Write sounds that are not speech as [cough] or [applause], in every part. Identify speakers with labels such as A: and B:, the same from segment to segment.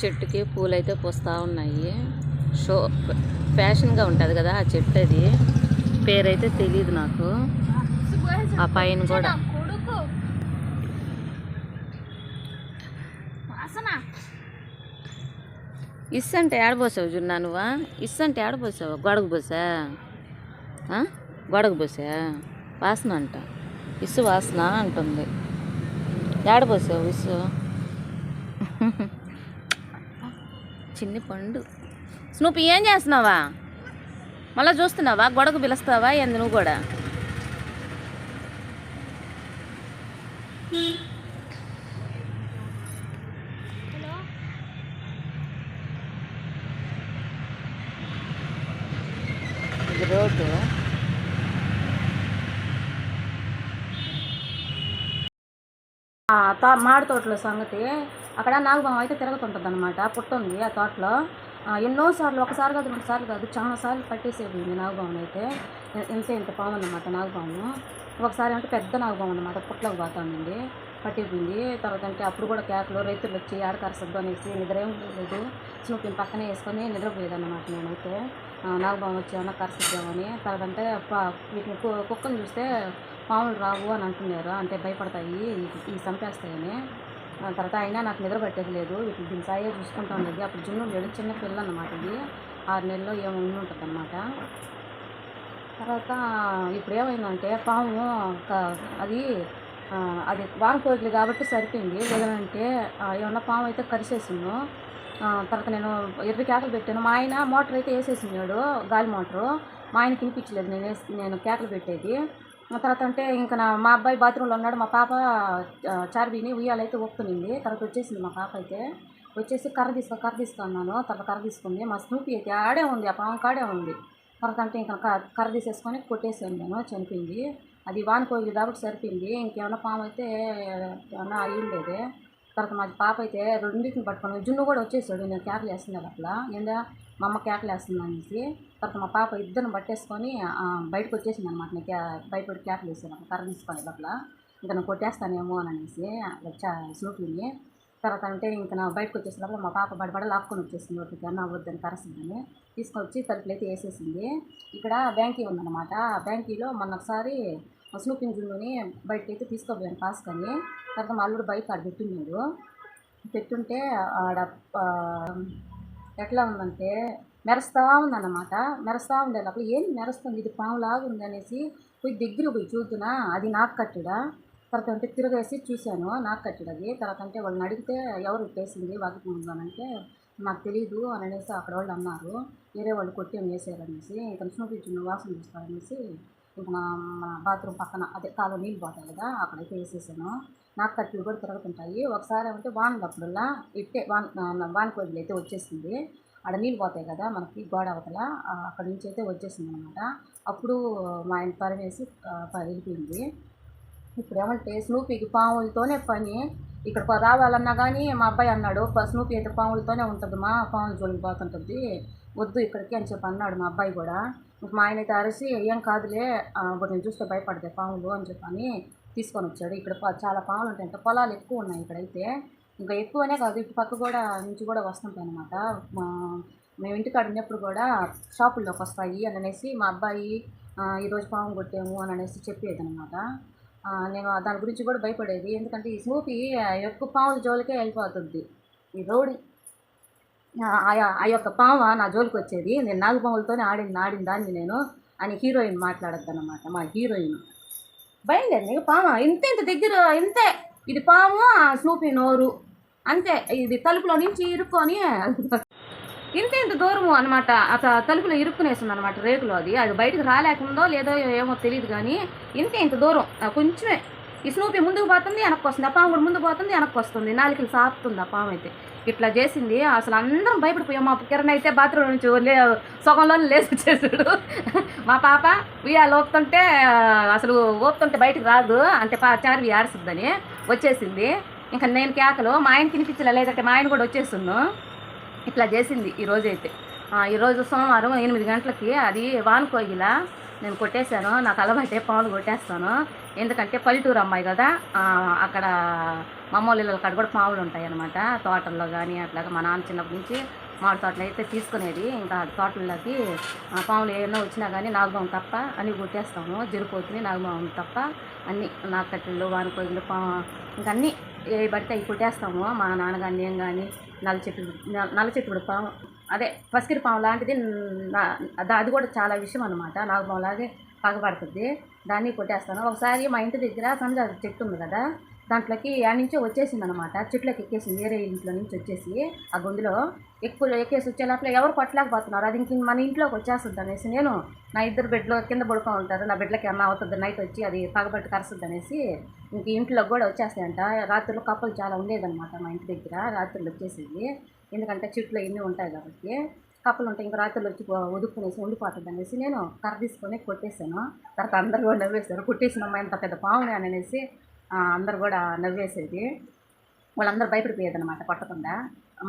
A: చెట్టుకి పూలు అయితే పూస్తూ ఉన్నాయి. షో ఫ్యాషన్గా ఉంటుంది కదా ఆ చెట్టు అది పేరైతే తెలియదు నాకు. ఆ పైన కూడా.
B: కొడుకు వాసన.
A: ఇస్ అంటే ఏడబోసావు జున్నా నువ్వా? ఇస్ అంటే ఏడబోసావు గొడగ పోసా? గొడగ పోసా? వాసన అంట. ఇసు వాసన అంటుంది. ఏడబోసావు ఇసు? [laughs] చిన్ని పండు. స్నూపి ఏం చేస్తున్నావా? మళ్ళీ చూస్తున్నావా? గొడకు పిలుస్తావా? ఏంది నువ్వు కూడా
B: హలో
A: ఇది రోడ్డు ఆ తా మాడి తోటలో సంగతి అక్కడ నాగబాం అయితే తిరగతుంటుంది అనమాట పుట్ట ఉంది ఆ తోటలో ఎన్నోసార్లు ఒకసారి కాదు రెండు సార్లు కాదు చాలా సార్లు పట్టేసేది నాగబాము అయితే. ఎ- ఎంత ఇంత పాము అనమాట నాగబాము ఒకసారి అంటే పెద్ద నాగబాము అన్నమాట పుట్లకు పోతానండి పట్టిపోయింది తర్వాత అంటే అప్పుడు కూడా కేకలు రైతులు వచ్చి ఆడకరసద్దు అనేసి నిద్ర ఏం లేదు. స్నూపిని పక్కనే వేసుకొని నిద్రపోయేదన్నమాట నేనైతే. ఆ, వచ్చి ఏమన్నా కరసద్దామని తర్వాత అంటే వీటిని కుక్కను చూస్తే పాములు రావు అని అంటున్నారు. అంటే భయపడతాయి ఈ చంపేస్తాయని. తర్వాత అయినా నాకు నిద్ర పట్టేది లేదు. వీటిని దీని సాయే చూసుకుంటా ఉండేది అప్పుడు జున్ను లేడు చిన్న పిల్ల అన్నమాట ఇది. ఆరు నెలల్లో ఏమో ఉండి ఉంటుంది అనమాట తర్వాత ఇప్పుడు ఏమైందంటే పాము అది అది ఆ, అది కాబట్టి సరిపోయింది. లేదంటే ఏమన్నా పాము అయితే కరిసేసిండు. తర్వాత నేను ఇరవై కేకలు పెట్టాను. మా ఆయన మోటార్ అయితే వేసేసినాడు గాలి మోటారు. మా ఆయన తినిపించలేదు. నేను వేసి నేను కేకలు పెట్టేది. తర్వాత అంటే ఇంకా నా మా అబ్బాయి బాత్రూంలో ఉన్నాడు. మా పాప ఆ, చార్బీని ఉయ్యాలైతే ఊపుతుంది. తర్వాత వచ్చేసింది మా పాప అయితే. వచ్చేసి కర్ర తీసుకో కర్ర తీసుకో అన్నాను. తర్వాత కర్ర తీసుకుంది. మా స్నూపీ అయితే ఆడే ఉంది. ఆ పాము కాడే ఉంది. తర్వాత అంటే ఇంకా క- కర్ర తీసేసుకొని కొట్టేసాను నేను. చనిపోయింది. అది వానుకోయి కాబట్టి సరిపోయింది. ఇంకేమైనా పాము అయితే ఏమైనా అయ్యిండేది. తర్వాత మా పాప అయితే రెండింటిని పట్టుకొని జున్ను కూడా వచ్చేసాడు. నేను కేకలు వేస్తున్నాను అట్లా. ఏందా? మా అమ్మ కేకలు వేస్తుంది అనేసి. తర్వాత మా పాప ఇద్దరిని పట్టేసుకొని బయటకు వచ్చేసింది అనమాట నేను కే భయపడి కేకలు వేసాను కర్ర తీసుకొని లోపల. ఇంకా నేను కొట్టేస్తానేమో అని అనేసి వచ్చా స్నూపీని తర్వాత అంటే ఇంకా నా బయటకు వచ్చేసినప్పుడు మా పాప బడబడ లాక్కొని వచ్చేసింది. ఒకటి అన్న వద్దని కరసిందని తీసుకొచ్చి తలుపులు అయితే వేసేసింది. ఇక్కడ బ్యాంకీ ఉందన్నమాట. బ్యాంకీలో మొన్నొకసారి ఒకసారి స్నూపింగ్ జున్నుని బయటకి అయితే తీసుకోపోయాను కాసుకొని తర్వాత మా అల్లుడు బైక్ ఆడ పెట్టున్నాడు పెట్టుంటే ఆడ ఎట్లా ఉందంటే మెరుస్తూ ఉందన్నమాట. మెరుస్తూ ఉండే లోపల ఏంది మెరుస్తుంది? ఇది పాములాగా ఉంది అనేసి పోయి దగ్గర పోయి చూద్దునా? అది నాకు కట్టుడా? తర్వాత అంటే తిరగేసి చూశాను. నాకు కట్టుడు అది? తర్వాత అంటే వాళ్ళని అడిగితే ఎవరు వేసింది వాకి అంటే నాకు తెలియదు అని అనేసి అక్కడ వాళ్ళు అన్నారు. వేరే వాళ్ళు కొట్టి వేసారు అనేసి ఇంకా చూపించిన వాసన చూస్తారనేసి ఇంకా మన బాత్రూమ్ పక్కన అదే కాలు నీళ్ళు పోతాయి కదా అక్కడైతే వేసేసాను. నాకు కట్టులు కూడా తిరుగుతుంటాయి. ఒకసారి ఏమంటే వానలప్పుడల్లా ఇట్టే వాన వాన కోయిలు అయితే వచ్చేసింది. ఆడ నీళ్ళు పోతాయి కదా మనకి గోడ అవతల అక్కడి నుంచి అయితే వచ్చేసింది అనమాట అప్పుడు మా ఆయన పరివేసి వెళ్ళిపోయింది. ఇప్పుడు ఏమంటే స్నూపీకి పాములతోనే పని. ఇక్కడ రావాలన్నా కానీ మా అబ్బాయి అన్నాడు "ప- స్నూపీ అయితే పాములతోనే ఉంటుంది మా పాములు జోలికి పోతుంటుంది. వద్దు ఇక్కడికి అని చెప్పి అన్నాడు మా అబ్బాయి కూడా. మా ఆయన అయితే అరిసి ఏం కాదులే ఇప్పుడు నేను చూస్తే భయపడతాయి పాములు అని చెప్పని తీసుకొని వచ్చాడు. ఇక్కడ చాలా పాములు ఉంటాయి. అంటే పొలాలు ఎక్కువ ఉన్నాయి ఇక్కడైతే. ఇంకా ఎక్కువనే కాదు ఇటు పక్క కూడా నుంచి కూడా వస్తుంటాయి అనమాట మేము ఇంటికాడ ఉన్నప్పుడు కూడా షాపుల్లోకి వస్తాయి అని అనేసి మా అబ్బాయి ఈరోజు పాము కొట్టాము అని అనేసి చెప్పేది అనమాట నేను దాని గురించి కూడా భయపడేది. ఎందుకంటే ఈ స్నూపీ ఎక్కువ పాముల జోలికే వెళ్ళిపోతుంది. ఈ రోడ్డు ఆ- ఆ- యొక్క పామ నా జోలికి వచ్చేది. నేను నాగపాములతోనే ఆడింది ఆడిన దాన్ని నేను అని హీరోయిన్ మాట్లాడద్దనమాట మా హీరోయిన్. బయలుదేరి నీకు పామ ఇంత ఇంత దగ్గర ఇంతే. ఇది పాము స్నూపి నోరు. అంతే ఇది తలుపులో నుంచి ఇరుక్కొని [laughs] ఇంత ఇంత దూరము అనమాట అత తలుపులో ఇరుక్కునేసింది అనమాట రేకులో అది. అది బయటకు రాలేకుందో లేదో ఏమో తెలియదు కానీ ఇంత ఇంత దూరం. కొంచెమే. ఈ స్నూపి ముందుకు పోతుంది వెనక్కి వస్తుంది. ఆ పాము కూడా ముందుకు పోతుంది వెనక్కి వస్తుంది. నాలుగులు సాపుతుంది ఆ పాము అయితే ఇట్లా చేసింది. అసలు అందరం భయపడిపోయాం. మా కిరణ్ అయితే బాత్రూమ్ నుంచి లే సొగంలో లేచి వచ్చేసాడు. మా పాప ఉయ్యాలు ఓపుతుంటే అసలు ఓపుతుంటే బయటకు రాదు. అంటే పా చార్వి ఆడుస్తుందని వచ్చేసింది. ఇంకా నేను కేకలు మా ఆయన తినిపించలే లేదంటే మా ఆయన కూడా వచ్చేస్తున్నాను ఇట్లా చేసింది ఈరోజైతే ఈరోజు సోమవారం ఎనిమిది గంటలకి అది వానుకోగిలా నేను కొట్టేశాను. నాకు అలవాటే పాలు కొట్టేస్తాను. ఎందుకంటే పల్లెటూరు అమ్మాయి కదా అక్కడ మమ్మల్ని ఇళ్ళ కాడ కూడా పాములు ఉంటాయి అనమాట తోటల్లో కానీ అట్లాగా మా నాన్న చిన్నప్పటి నుంచి మామిడి తోటలు అయితే తీసుకునేది. ఇంకా తోటల్లోకి పాములు ఏమైనా వచ్చినా కానీ నాగబాము తప్ప అన్నీ కొట్టేస్తాము. జరిపోతుంది నాగబాము తప్ప అన్నీ నాగకట్టెలు వానకోయిలు పా ఇంకా అన్నీ ఏ పడితే అవి కొట్టేస్తాము. మా నాన్న కానీ నేను కానీ నల్ల చెట్టు నల్ల చెట్టు కూడా పాము అదే పసికిరి పాము లాంటిది నా- అది- కూడా చాలా విషయం అనమాట నాగబాము లాగే పగబడుతుంది. దాన్ని కొట్టేస్తాను. ఒకసారి మా ఇంటి దగ్గర సంజ చెట్టు ఉంది కదా దాంట్లోకి ఆ నుంచి వచ్చేసింది అనమాట చెట్లోకి ఎక్కేసింది వేరే ఇంట్లో నుంచి వచ్చేసి ఆ గొంతులో ఎక్కువ ఎక్కేసి వచ్చే ఎవరు కొట్టలేకపోతున్నారు. అది ఇంక మన ఇంట్లోకి వచ్చేస్తుంది అనేసి నేను నా ఇద్దరు బెడ్లో కింద పడుకో ఉంటారు. నా బెడ్లకి అన్న అవుతుంది నైట్ వచ్చి అది పగబట్టి కరుస్తుంది అనేసి ఇంక ఇంట్లోకి కూడా వచ్చేస్తాయంట. రాత్రులు కప్పలు చాలా ఉండేదన్నమాట మా ఇంటి దగ్గర రాత్రులు వచ్చేసింది. ఎందుకంటే చెట్లు ఎన్ని ఉంటాయి కాబట్టి కప్పలు ఉంటాయి. ఇంకా రాత్రులు వచ్చి వదుకునేసి ఉండిపోతుంది అనేసి నేను కర్ర తీసుకొని కొట్టేశాను. తర్వాత అందరు కూడా నవ్వేశారు. కొట్టేసినమ్మా ఎంత పెద్ద పావుని అని అనేసి అందరు కూడా నవ్వేసేది. వాళ్ళందరూ భయపడిపోయేది అనమాట కొట్టకుండా.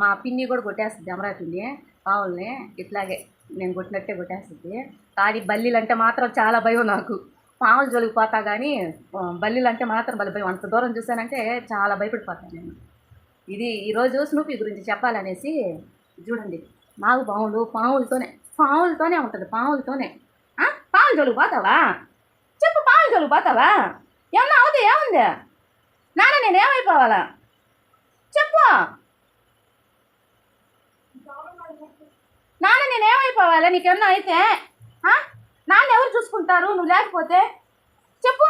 A: మా పిన్ని కూడా కొట్టేస్తుంది అమరావతిని పావుల్ని ఇట్లాగే నేను కొట్టినట్టే కొట్టేస్తుంది. కానీ బల్లీలు అంటే మాత్రం చాలా భయం నాకు. పావులు జోలికి పోతా కానీ బల్లీలు అంటే మాత్రం భలే భయం. అంత దూరం చూసానంటే చాలా భయపడిపోతాను నేను. ఇది ఈరోజు స్నూపీ గురించి చెప్పాలనేసి చూడండి మాకు పాములు పాములతోనే పాములతోనే ఉంటుంది పాములతోనే. ఆ? పాముల పోతావా చెప్పు పాముల జోలికి పోతావా ఏమన్నా అవుతే ఏముంది? నాన్న నేను ఏమైపోవాలా చెప్పు. నాన్న నేను ఏమైపోవాలా నీకేమన్నా అయితే నాన్న ఎవరు చూసుకుంటారు? నువ్వు లేకపోతే? చెప్పు.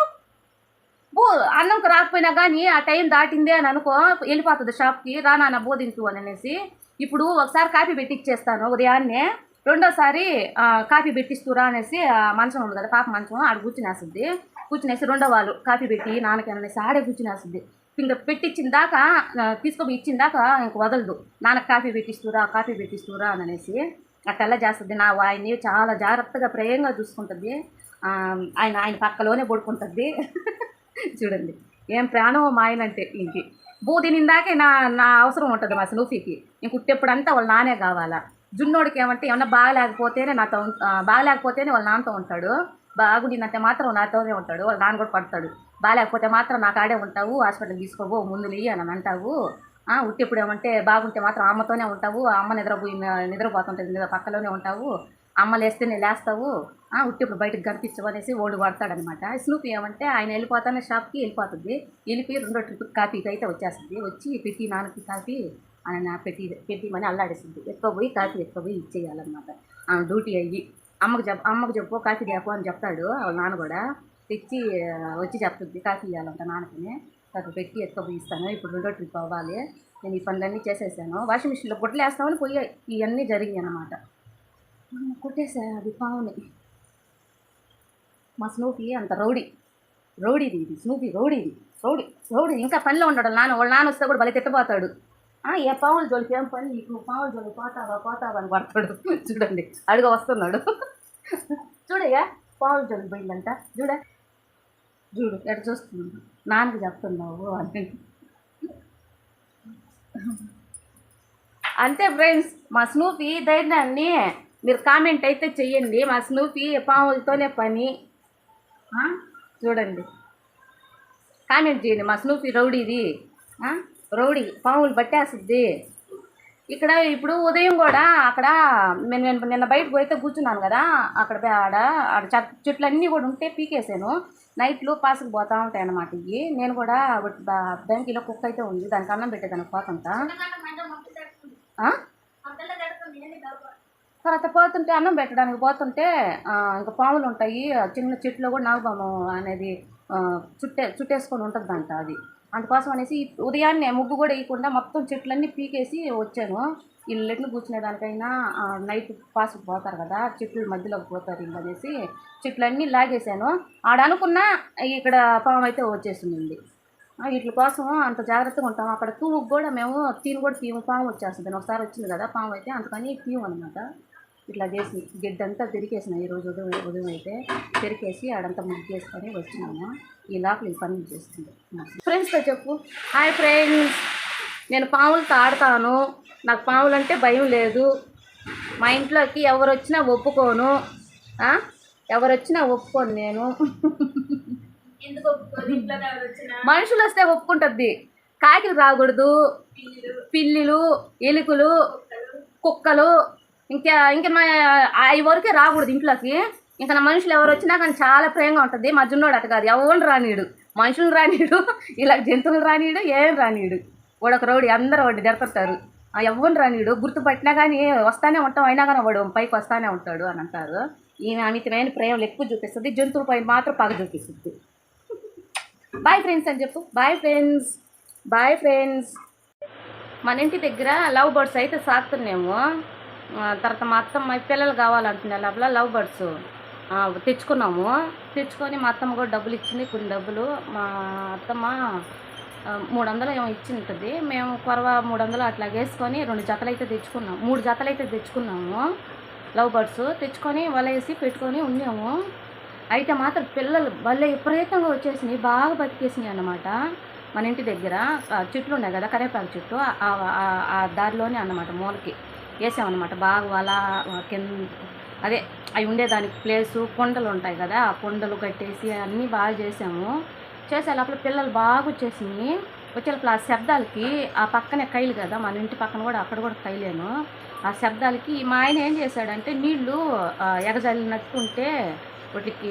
A: బో అన్నంకు రాకపోయినా కానీ ఆ టైం దాటిందే అని అనుకో వెళ్ళిపోతుంది షాప్కి రా నాన్న బోధించు అని అనేసి. ఇప్పుడు ఒకసారి కాఫీ పెట్టిచ్చేస్తాను ఉదయాన్నే. రెండోసారి కాఫీ పెట్టిస్తురా అనేసి ఆ మంచం ఉంది కదా పాప మంచం ఆడ కూర్చునేస్తుంది. కూర్చునేసి రెండో వాళ్ళు కాఫీ పెట్టి నాన్నకి అనేసి ఆడే కూర్చునేస్తుంది. ఇంకా పెట్టించిన దాకా తీసుకొని ఇచ్చిన దాకా ఇంక వదలదు. నాన్నకి కాఫీ పెట్టిస్తురా కాఫీ పెట్టిస్తురా అని అనేసి. అట్టల్లా చేస్తుంది? నా ఆయన్ని చాలా జాగ్రత్తగా ప్రేయంగా చూసుకుంటుంది. ఆయన ఆయన పక్కలోనే పడుకుంటుంది. చూడండి. ఏం ప్రాణం మా ఆయన అంటే ఇంకి. బూ తినిందాకే నా నా అవసరం ఉంటుంది మా స్నూఫీకి. ఇంక కుట్టేప్పుడంతా వాళ్ళ నానే కావాలా? జున్నోడికి ఏమంటే ఏమన్నా బాగాలేకపోతేనే నాతో బాగలేకపోతేనే వాళ్ళ నాన్నతో ఉంటాడు. బాగుండిందంటే మాత్రం నాతోనే ఉంటాడు. వాళ్ళ నాన్న కూడా పడతాడు. బాగాలేకపోతే మాత్రం నా కాడే ఉంటావు. హాస్పిటల్ తీసుకోబో ముందు లేయి అని అంటావు. ఆ, ఏమంటే బాగుంటే మాత్రం అమ్మతోనే ఉంటావు. అమ్మ నిద్రపోయి నిద్రపోతుంటుంది నిద్ర పక్కలోనే ఉంటావు. అమ్మ లేస్తేనే లేస్తావు. ఉట్టిప్పుడు బయటకు కనిపించవు అనేసి ఓడి పడతాడనమాట స్నూపీ ఏమంటే ఆయన వెళ్ళిపోతానే షాప్కి వెళ్ళిపోతుంది. వెళ్ళిపోయి రెండో ట్రిప్ కాఫీకి అయితే వచ్చేస్తుంది. వచ్చి పెట్టి నాన్నకి కాఫీ ఆయన పెట్టి పెట్టిమని ఎక్కువ పోయి కాఫీ ఎత్తుకోపోయి ఇచ్చేయాలన్నమాట. ఆమె డ్యూటీ అయ్యి అమ్మకు చెప్ అమ్మకు చెప్పు కాఫీ చెప్పు అని చెప్తాడు వాళ్ళ నాన్న కూడా. తెచ్చి వచ్చి చెప్తుంది కాఫీ ఇవ్వాలంట నాన్నకనే. అక్కడ పెట్టి ఎత్తుకోపోయి ఇస్తాను. ఇప్పుడు రెండో ట్రిప్ అవ్వాలి. నేను ఈ పనులన్నీ చేసేసాను. వాషింగ్ మిషన్లో గుడ్లు వేస్తామని పోయి ఇవన్నీ జరిగాయి అన్నమాట కొట్టేసా అది పావుని. మా స్నూపీ అంత రౌడీ. రౌడీది ఇది. స్నూపీ రౌడీది. రౌడీ. రౌడీ. ఇంకా పనిలో ఉండడు నాన్న. వాళ్ళ నాన్న వస్తే కూడా భలే తిట్టబోతాడు. ఏ పావుల జోలికి ఏం పని? నీకు పావుల జోలి పోతావా? పోతావా అని పడతాడు. [laughs] చూడండి. అడుగు వస్తున్నాడు. [laughs] చూడయ్యా పావుల జోలికి పోయిందంట. చూడ. చూడు ఎక్కడ చూస్తున్నాడు? నాన్నకి చెప్తున్నావు అని. అంతే ఫ్రెండ్స్ మా స్నూపీ ధైర్యాన్ని మీరు కామెంట్ అయితే చెయ్యండి. మా స్నూపీ పావులతోనే పని. చూడండి. కామెంట్ చేయండి మా స్నూపీ రౌడీది? రౌడీ పాములు పట్టేస్తుంది. ఇక్కడ ఇప్పుడు ఉదయం కూడా అక్కడ నేను నేను నిన్న బయటకు పోయితే కూర్చున్నాను కదా అక్కడ ఆడ ఆడ చెట్- చెట్లు అన్నీ కూడా ఉంటే పీకేసాను నైట్లు పాసుకు పోతా ఉంటాయి అన్నమాట ఇవి నేను కూడా ఒకటి బా- బెంకిలో కుక్క అయితే ఉంది దానికి అన్నం పెట్టేదానికి ఆ? తర్వాత పోతుంటే అన్నం పెట్టడానికి పోతుంటే ఇంకా పాములు ఉంటాయి. చిన్న చెట్లు కూడా నాగబామం అనేది చుట్టే చుట్టేసుకొని ఉంటుందంట అది. అందుకోసం అనేసి ఉదయాన్నే ముగ్గు కూడా వేయకుండా మొత్తం చెట్లన్నీ పీకేసి వచ్చాను. ఇల్లెట్లు కూర్చునే దానికైనా నైట్ పాసుకు పోతారు కదా చెట్ల మధ్యలోకి పోతారు ఇల్లు అనేసి చెట్లన్నీ లాగేశాను. ఆడ అనుకున్నా ఇక్కడ పాము అయితే వచ్చేసింది వీటి కోసం అంత జాగ్రత్తగా ఉంటాం. అక్కడ తూముకు కూడా మేము తీను కూడా తీము పాము వచ్చేస్తుంది. ఒకసారి వచ్చింది కదా పాము అయితే అందుకని తీము అనమాట ఇట్లా చేసి గిడ్డంతా తిరిగేసిన ఈరోజు ఉదయం ఉదయం అయితే తిరిగేసి ఆడంతా ముగ్గేసుకొని వచ్చినాము. ఈ లోపల ఈ పని చేస్తుంది. ఫ్రెండ్స్తో చెప్పు. Hi friends. నేను పాములతో ఆడతాను. నాకు పాములంటే భయం లేదు. మా ఇంట్లోకి ఎవరు వచ్చినా ఒప్పుకోను? ఎవరు వచ్చినా ఒప్పుకోను నేను. మనుషులు వస్తే ఒప్పుకుంటుంది. కాకిలు రాకూడదు.
B: పిల్లిలు
A: ఎలుకలు కుక్కలు. ఇంకా ఇంకా మా అవి వరకే రాకూడదు ఇంట్లోకి. ఇంకా నా మనుషులు ఎవరు వచ్చినా కానీ చాలా ప్రేమగా ఉంటుంది. మా జున్నోడు అట కాదు. ఎవరిని రానీడు? మనుషులు రానీడు. [laughs] ఇలా జంతువులు రానీడు ఏం రానీడు? వాడు ఒక రౌడి అందరూ వాడు దెబ్బతారు ఎవరు రానీడు? గుర్తుపట్టినా కానీ వస్తానే ఉంటాం. అయినా కానీ వాడు పైకి వస్తానే ఉంటాడు అని అంటారు. ఈమె అమితమైన ప్రేమలు ఎక్కువ చూపిస్తుంది. జంతువుల పైన మాత్రం పగ చూపిస్తుంది. బాయ్ ఫ్రెండ్స్ అని చెప్పు. బాయ్ ఫ్రెండ్స్ బాయ్ ఫ్రెండ్స్ మన ఇంటి దగ్గర లవ్ బర్డ్స్ అయితే సాకుతున్నాము. తర్వాత మా అత్తమ్మ పిల్లలు కావాలంటున్నా లోపల లవ్ బర్డ్స్. తెచ్చుకున్నాము. తెచ్చుకొని మా అత్తమ్మ కూడా డబ్బులు ఇచ్చింది. కొన్ని డబ్బులు మా అత్తమ్మ మూడు వందలు ఏమో ఇచ్చింటుంది. మేము కొరవ మూడు వందలు అట్లా వేసుకొని రెండు జతలు అయితే తెచ్చుకున్నాము మూడు జతలు అయితే తెచ్చుకున్నాము. లవ్ బర్డ్స్ తెచ్చుకొని వలేసి పెట్టుకొని ఉన్నాము. అయితే మాత్రం పిల్లలు భలే విపరీతంగా వచ్చేసినాయి. బాగా బతికేసినాయి అన్నమాట. మన ఇంటి దగ్గర చెట్లు ఉన్నాయి కదా కరేపాకు చెట్టు. ఆ దారిలోనే అన్నమాట మూలకి. వేసామన్నమాట. బాగా వల కింద అదే అవి ఉండేదానికి ప్లేసు కొండలు ఉంటాయి కదా ఆ కొండలు కట్టేసి అన్నీ బాగా చేసాము. చేసే లోపల పిల్లలు బాగా వచ్చేసినాయి వచ్చేటప్పుడు ఆ శబ్దాలకి ఆ పక్కనే కైలు కదా మన ఇంటి పక్కన కూడా అక్కడ కూడా కైలేను. ఆ శబ్దాలకి మా ఆయన ఏం చేశాడంటే నీళ్ళు ఎగజల్లినట్టు ఉంటే వాటికి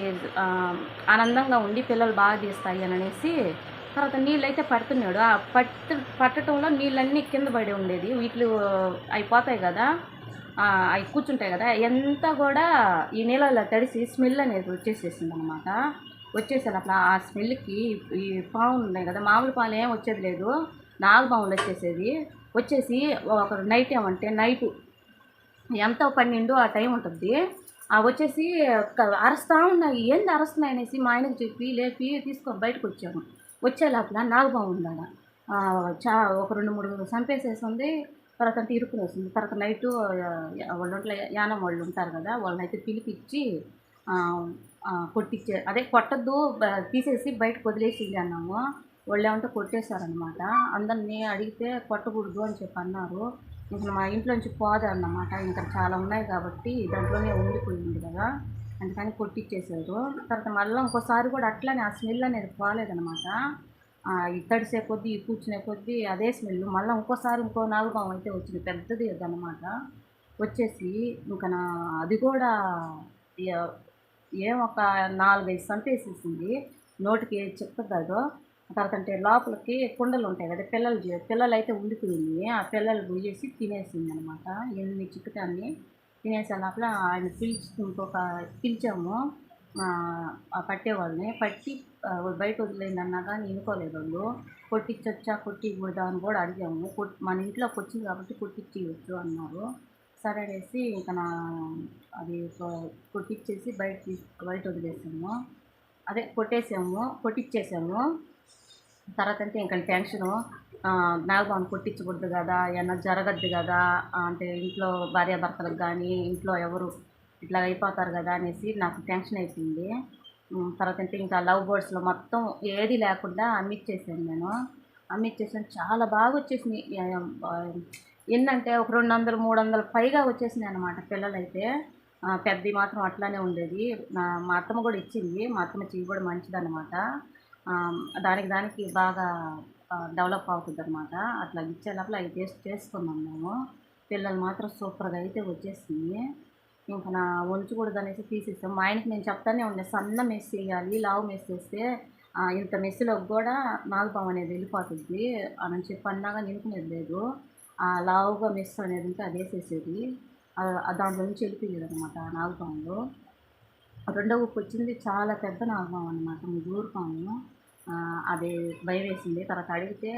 A: ఆనందంగా ఉండి పిల్లలు బాగా తీస్తాయి అని అనేసి తర్వాత నీళ్ళు అయితే పడుతున్నాడు. ఆ పట్టు పట్టడంలో నీళ్ళన్నీ కింద పడి ఉండేది. వీటిలో అయిపోతాయి కదా. అవి కూర్చుంటాయి కదా. ఎంత కూడా ఈ నీళ్ళలో తడిసి స్మెల్ అనేది వచ్చేసేసింది అనమాట వచ్చేసాను అట్లా. ఆ స్మెల్కి ఈ పాములు ఉన్నాయి కదా. మామూలు పాలు ఏం వచ్చేది లేదు. నాగుపాములు వచ్చేసేది వచ్చేసి ఒక నైట్ ఏమంటే నైట్ ఎంత పన్నెండు ఆ టైం ఉంటుంది. ఆ వచ్చేసి అరుస్తూ ఉన్నాయి. ఏంది అరుస్తున్నాయి అనేసి మా ఆయనకి చెప్పి లేపి తీసుకొని బయటకు వచ్చాము. వచ్చే లోపల నాగబాబు ఉందాడ చా ఒక రెండు మూడు చంపేసేసింది తర్వాత అంటే ఇరుకుని వస్తుంది తర్వాత నైట్ వాళ్ళంట్లో యానం వాళ్ళు ఉంటారు కదా వాళ్ళని అయితే పిలిపించి కొట్టించే అదే కొట్టద్దు తీసేసి బయటకు వదిలేసింది అన్నాము. వాళ్ళు ఏమంటే కొట్టేశారనమాట అందరినీ అడిగితే కొట్టకూడదు అని చెప్పి అన్నారు. ఇంకా మా ఇంట్లోంచి పోదు అన్నమాట. ఇంకా చాలా ఉన్నాయి కాబట్టి దాంట్లోనే ఉండిపోయింది కదా. అందుకని కొట్టిచ్చేసారు. తర్వాత మళ్ళీ ఇంకోసారి కూడా అట్లానే ఆ స్మెల్ అనేది పోలేదనమాట ఈ తడిసే కొద్దీ కూర్చునే కొద్దీ అదే స్మెల్ మళ్ళీ ఇంకోసారి ఇంకో నాగుభావం అయితే వచ్చింది. పెద్దది అదనమాట వచ్చేసి ఇంకా నా అది కూడా ఏం ఒక నాలుగైదు సంతేసేసింది నోటికి చెప్తుందో తర్వాత అంటే లోపలికి కుండలు ఉంటాయి కదా పిల్లలు పిల్లలు అయితే ఉండిపోయింది. ఆ పిల్లలు పోయేసి తినేసింది అనమాట ఎన్ని చిక్కుతాన్ని తినేసే లోపల ఆయన పిలిచి ఇంకొక పిలిచాము. పట్టేవాళ్ళని. పట్టి బయట వదిలేండి అన్నా కానీ వినుకోలేదు వాళ్ళు. కొట్టించొచ్చా కొట్టికూడదా అని కూడా అడిగాము. కొట్ మన ఇంట్లోకి వచ్చింది కాబట్టి కొట్టించవచ్చు అన్నారు. సరే అనేసి ఇంకా నా అది కొట్టించేసి బయట తీసి బయట వదిలేసాము. అదే కొట్టేసాము. కొట్టించేసాము తర్వాత అంటే ఇంకా టెన్షను నాగబాబు కొట్టించకూడదు కదా ఏమన్నా జరగద్దు కదా అంటే ఇంట్లో భార్యాభర్తలకు కానీ ఇంట్లో ఎవరు ఇట్లా అయిపోతారు కదా అనేసి నాకు టెన్షన్ అయిపోయింది. తర్వాత అంటే ఇంకా లవ్ బర్డ్స్లో మొత్తం ఏది లేకుండా అమ్మిచ్చేసాను నేను. అమ్మిచ్చేసాను చాలా బాగా వచ్చేసినాయి. ఏంటంటే ఎన్నంటే ఒక రెండు వందలు మూడు వందలు పైగా వచ్చేసినాయి అనమాట పిల్లలైతే. పెద్దవి మాత్రం అట్లానే ఉండేది. నా మా అత్తమ్మ కూడా ఇచ్చింది. మా అత్తమ్మ చెయ్యి కూడా మంచిదన్నమాట. దానికి దానికి బాగా డెవలప్ అవుతుంది అనమాట అట్లా ఇచ్చే లోపల అవి టేస్ట్ చేసుకున్నాం మేము. పిల్లలు మాత్రం సూపర్గా అయితే వచ్చేసింది. ఇంకా నా ఉంచకూడదు అనేసి తీసేసాం. మా ఆయనకి నేను చెప్తానే ఉండే సన్న మెస్ వేయాలి లావు మెస్ వేస్తే ఇంత మెస్సులోకి కూడా నాగపాము అనేది వెళ్ళిపోతుంది అని చెప్పి అన్నాగా నిలుపునేది లేదు. ఆ లావుగా మెస్ అనేది ఉంటే అది వేసేసేది. దాంట్లో నుంచి వెళ్ళిపోయేది అనమాట నాగపాములు రెండో ఉప్పు వచ్చింది చాలా పెద్ద నాగపాము అనమాట ముగ్గురు పాము. అది భయం వేసింది తర్వాత అడిగితే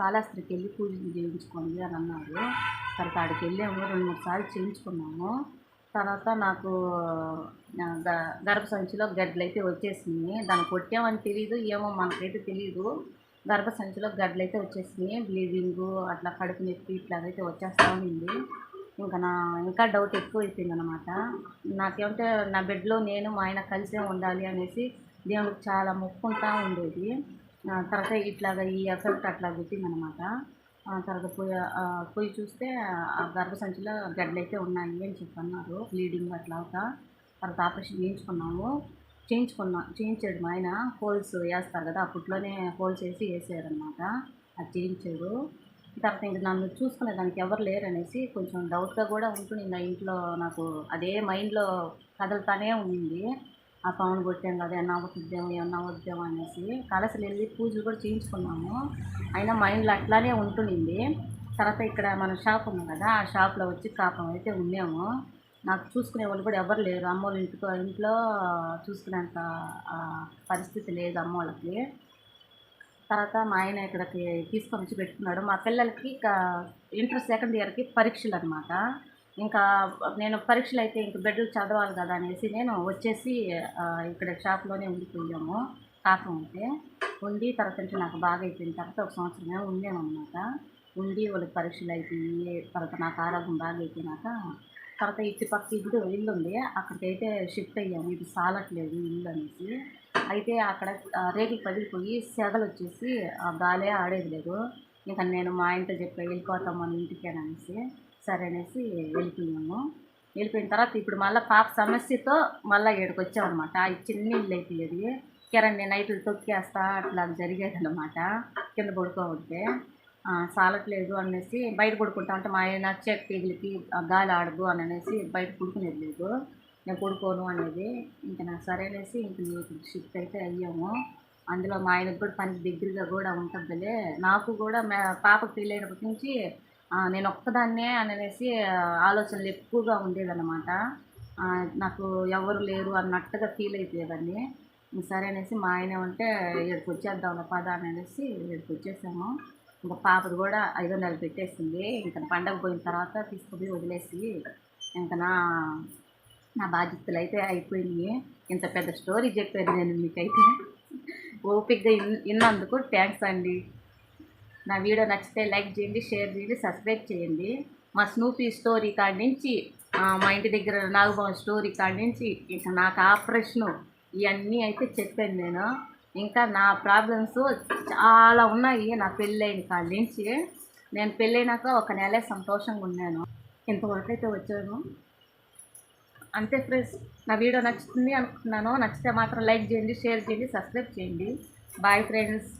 A: కాళాస్త్రికి వెళ్ళి పూజలు చేయించుకోండి అని అన్నారు. తర్వాత ఆడికి వెళ్ళాము రెండు మూడు సార్లు చేయించుకున్నాము. తర్వాత నాకు గర్భ సంచిలో గడ్డలు అయితే వచ్చేసినాయి. దాన్ని కొట్టామని తెలియదు ఏమో మనకైతే తెలియదు గర్భసంచిలో గడ్డలు అయితే వచ్చేసినాయి. బ్లీడింగ్ అట్లా కడుపు నొప్పి ఇట్లాగైతే వచ్చేస్తూ ఉంది ఇంకా నా ఇంకా డౌట్ ఎక్కువ అయిపోయింది అనమాట నాకేమంటే నా బెడ్లో నేను మా ఆయన కలిసే ఉండాలి అనేసి దేవుడికి చాలా మొక్కుంటా ఉండేది. తర్వాత ఇట్లాగా ఈ ఎఫెక్ట్ అట్లా గుట్టిందనమాట తర్వాత పోయి పోయి చూస్తే ఆ గర్భసంచిలో గడ్డలైతే ఉన్నాయి అని చెప్పి అన్నారు బ్లీడింగ్ అట్లా అవుతా తర్వాత ఆపరేషన్ చేయించుకున్నాము. చేయించుకున్నా చేయించాడు మా ఆయన. హోల్స్ వేస్తారు కదా అప్పట్లోనే హోల్స్ వేసి వేసారనమాట అది చేయించాడు. తర్వాత ఇంక నన్ను చూసుకునే దానికి ఎవరు లేరు అనేసి కొంచెం డౌట్గా కూడా ఉంటుంది నా ఇంట్లో నాకు అదే మైండ్లో కదులుతానే ఉండింది. ఆ పవన్ కొట్టాం కదా ఏమన్నా అవుతుందేమో ఏమన్నా అవుద్దేమో అనేసి కలసలు వెళ్ళి పూజలు కూడా చేయించుకున్నాము. అయినా మైండ్లో అట్లానే ఉంటుండింది. తర్వాత ఇక్కడ మన షాప్ ఉంది కదా ఆ షాప్లో వచ్చి కాపం అయితే ఉన్నాము. నాకు చూసుకునే వాళ్ళు కూడా ఎవరు లేరు. అమ్మ ఇంటికి ఇంట్లో చూసుకునేంత పరిస్థితి లేదు అమ్మ వాళ్ళకి తర్వాత మా ఆయన ఇక్కడికి తీసుకొని వచ్చి పెట్టుకున్నాడు. మా పిల్లలకి ఇంటర్ సెకండ్ ఇయర్కి పరీక్షలు అనమాట ఇంకా నేను పరీక్షలు అయితే ఇంక బిడ్డలు చదవాలి కదా అనేసి నేను వచ్చేసి ఇక్కడ షాప్లోనే ఉండిపోయాము కాకం ఉంటే ఉండి తర్వాత నుంచి నాకు బాగా అయిపోయిన తర్వాత ఒక సంవత్సరమే ఉండామన్నమాట ఉండి వాళ్ళకి పరీక్షలు అయిపోయి తర్వాత నాకు ఆరోగ్యం బాగా అయిపోయినాక తర్వాత ఇటు పక్క ఇల్లు ఇల్లు ఉంది. అక్కడికైతే షిఫ్ట్ అయ్యాము ఇది సాలట్లేదు ఇల్లు అనేసి. అయితే అక్కడ ఆ, రేకులు పగిలిపోయి సెగలు వచ్చేసి ఆ గాలే ఆడేది లేదు. ఇంకా నేను మా ఇంట్లో చెప్పి వెళ్ళిపోతాం మన ఇంటికి అని అనేసి సరే అనేసి వెళ్ళిపోయాము వెళ్ళిపోయిన తర్వాత ఇప్పుడు మళ్ళీ పాప సమస్యతో మళ్ళీ ఇక్కడికి వచ్చామన్నమాట. ఆ చిన్న ఇల్లు అయిపోయేది కిరణ్ నైట్లు తొక్కేస్తా అట్లా జరిగేది అనమాట కింద పడుకోవద్దే చాలట్లేదు సాలట్లేదు అనేసి బయట పడుకుంటా అంటే మా ఆయన చెక్ గాలి ఆడదు అని అనేసి బయట పడుకునేది లేదు. నేను పడుకోను అనేది ఇంకా నాకు సరే అనేసి ఇంక షిఫ్ట్ అయితే అయ్యాము. అందులో మా ఆయనకు కూడా పని దగ్గరగా కూడా ఉంటుందిలే. నాకు కూడా మా పాపకు పెళ్ళైనప్పటి నుంచి నేను ఒక్కదాన్నే అనేసి ఆలోచనలు ఎక్కువగా ఉండేదన్నమాట. నాకు ఎవరు లేరు అన్నట్టుగా ఫీల్ అయిపోయేదాన్ని. సరే అనేసి మా ఆయన ఉంటే ఇక్కడికి వచ్చేద్దాం పద అనేసి ఇక్కడికి వచ్చేసాము. ఇంకా పాపది కూడా ఐదో నెలలు పెట్టేసింది. ఇంకా పండగ పోయిన తర్వాత తీసుకుపోయి వదిలేసి ఇంకా నా నా బాధ్యతలు అయితే అయిపోయినాయి. ఇంత పెద్ద స్టోరీ చెప్పాను నేను మీకైతే. ఓపిక్గా ఇన్- ఇన్నందుకు థ్యాంక్స్ అండి. నా వీడియో నచ్చితే లైక్ చేయండి షేర్ చేయండి సబ్స్క్రైబ్ చేయండి. మా స్నూపీ స్టోరీ కాడి నుంచి మా ఇంటి దగ్గర నాగబాబు స్టోరీ కాడి నుంచి ఇంకా నాకు ఆపరేషను ఇవన్నీ అయితే చెప్పాను నేను. ఇంకా నా ప్రాబ్లమ్స్ చాలా ఉన్నాయి నా పెళ్ళైన కాడి నుంచి. నేను పెళ్ళైనాక ఒక నెలే సంతోషంగా ఉన్నాను. ఇంతవరకు అయితే వచ్చాను. అంతే ఫ్రెండ్స్ నా వీడియో నచ్చుతుంది అనుకుంటున్నాను నచ్చితే మాత్రం లైక్ చేయండి షేర్ చేయండి సబ్స్క్రైబ్ చేయండి. Bye friends